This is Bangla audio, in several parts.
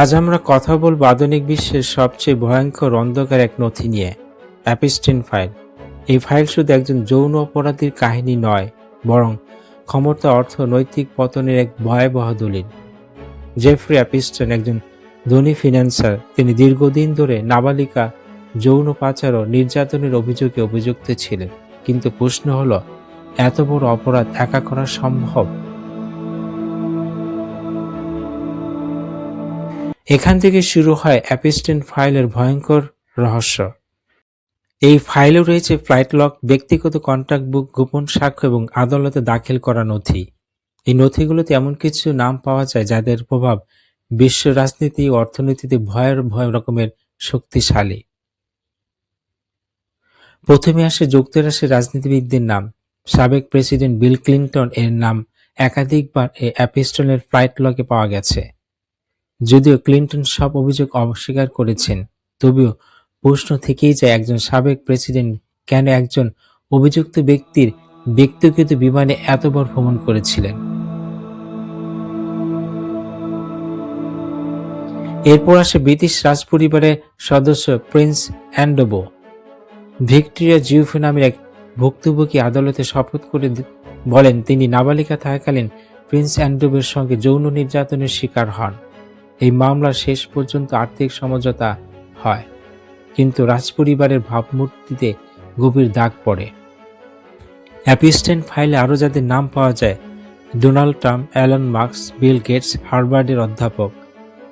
আজ আমরা কথা বলব আধুনিক বিশ্বের সবচেয়ে ভয়ঙ্কর অন্ধকার এক নথি নিয়ে, অ্যাপিস্টিন ফাইল। এই ফাইল শুধু একজন যৌন অপরাধীর কাহিনী নয়, বরং ক্ষমতা, অর্থ, নৈতিক পতনের এক ভয়াবহ দলিল। জেফ্রি অ্যাপিস্টন একজন ধনী ফিন্যান্সার তিনি দীর্ঘদিন ধরে নাবালিকা, যৌন পাচার ও নির্যাতনের অভিযোগে অভিযুক্ত ছিলেন। কিন্তু প্রশ্ন হলো, এত বড় অপরাধ একা করা সম্ভব? এখান থেকে শুরু হয় অ্যাপিস্টেন ফাইলের ভয়ঙ্কর রহস্য। এই ফাইলে রয়েছে ফ্লাইট লক, ব্যক্তিগত কন্ট্যাক্ট বুক, গোপন সাক্ষ্য এবং আদালতে দাখিল করা নথি। এই নথিগুলোতে এমন কিছু নাম পাওয়া যায় যাদের প্রভাব বিশ্ব রাজনীতি অর্থনীতিতে ভয়ের ভয় রকমের শক্তিশালী। প্রথমে আসে যুক্তরাষ্ট্রের রাজনীতিবিদদের নাম। সাবেক প্রেসিডেন্ট বিল ক্লিন্টন এর নাম একাধিকবার এই অ্যাপিস্টনের ফ্লাইট লকে পাওয়া গেছে। যদিও ক্লিন্টন সব অভিযোগ অস্বীকার করেছেন, তবুও প্রশ্ন থেকেই যায় একজন সাবেক প্রেসিডেন্ট কেন একজন অভিযুক্ত ব্যক্তির ব্যক্তিগত বিমানে এতবার ভ্রমণ করেছিলেন। এরপর আসে ব্রিটিশ রাজপরিবারের সদস্য প্রিন্স অ্যান্ডোবো। ভিক্টোরিয়া জিউফে নামের এক ভুক্তভোগী আদালতে শপথ করে বলেন, তিনি নাবালিকা থাকাকালীন প্রিন্স অ্যান্ডোবের সঙ্গে যৌন নির্যাতনের শিকার হন। এই মামলা শেষ পর্যন্ত আর্থিক সমঝোতা হয়, কিন্তু রাজপরিবারের ভাবমূর্তিতে গভীর দাগ পড়ে। অ্যাপিস্টেন্ট ফাইলে আরও যাদের নাম পাওয়া যায়, Donald Trump, Elon Musk Bill Gates, হার্ভার্ডের অধ্যাপক,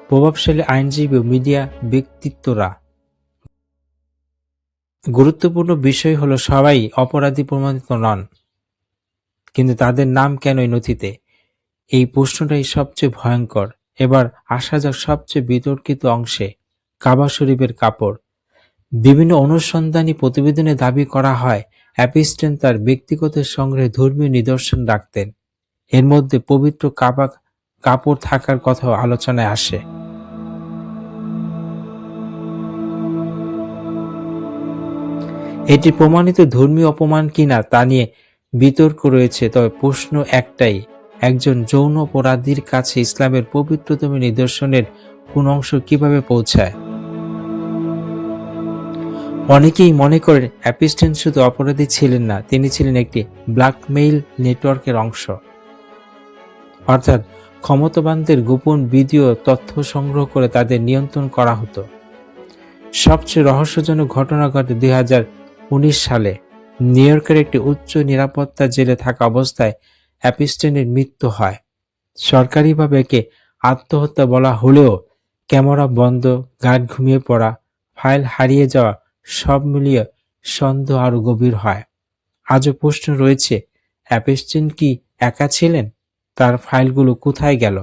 প্রভাবশালী আইনজীবী ও মিডিয়া ব্যক্তিত্বরা। গুরুত্বপূর্ণ বিষয় হলো সবাই অপরাধী প্রমাণিত নন, কিন্তু তাদের নাম কেন এই নথিতে? এই প্রশ্নটাই সবচেয়ে ভয়ঙ্কর। এবার আসা যাক সবচেয়ে বিতর্কিত অংশে কাবা শরীফের কাপড়। বিভিন্ন অনুসন্ধানী প্রতিবেদনে দাবি করা হয় অ্যাপিস্টেন তার ব্যক্তিগত সংগ্রহে ধর্মীয় নিদর্শন রাখতেন। এর মধ্যে পবিত্র কাবা কাপড় থাকার কথাও আলোচনায় আসে। এটি প্রমাণিত ধর্মীয় অপমান কিনা তা নিয়ে বিতর্ক রয়েছে, তবে প্রশ্ন একটাই একজন যৌন অপরাধীর কাছে ইসলামের পবিত্রতম নিদর্শনের কোন অংশ কীভাবে পৌঁছায়? অনেকেই মনে করেন অ্যাপিস্টেন শুধু অপরাধী ছিলেন না, তিনি ছিলেন একটি ব্ল্যাকমেইল নেটওয়ার্কের অংশ। অর্থাৎ ক্ষমতাবানদের গোপন ভিডিও তথ্য সংগ্রহ করে তাদের নিয়ন্ত্রণ করা হতো। সবচেয়ে রহস্যজনক ঘটনা ঘটে দুই সালে। নিউ ইয়র্কের একটি উচ্চ নিরাপত্তা জেলে থাকা অবস্থায় অ্যাপিস্টেনের মৃত্যু হয়। সরকারিভাবে একে আত্মহত্যা বলা হলেও ক্যামেরা বন্ধ গার্ড ঘুমিয়ে পড়া, ফাইল হারিয়ে যাওয়া, সব মিলিয়ে সন্দেহ আরও গভীর হয়। আজও প্রশ্ন রয়েছে অ্যাপিস্টেন কি একা ছিলেন? তার ফাইলগুলো কোথায় গেল?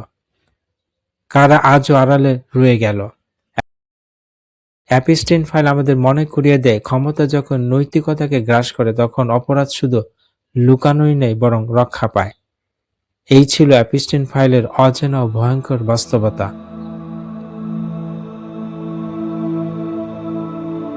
কারা আজও আড়ালে রয়ে গেল? অ্যাপিস্টেন ফাইল আমাদের মনে করিয়ে দেয়, ক্ষমতা যখন নৈতিকতাকে গ্রাস করে, তখন অপরাধ শুধু লুকানোই নেই বরং রক্ষা পায়। এই ছিল অ্যাপিস্টিন ফাইলের অজানা ও ভয়ঙ্কর বাস্তবতা।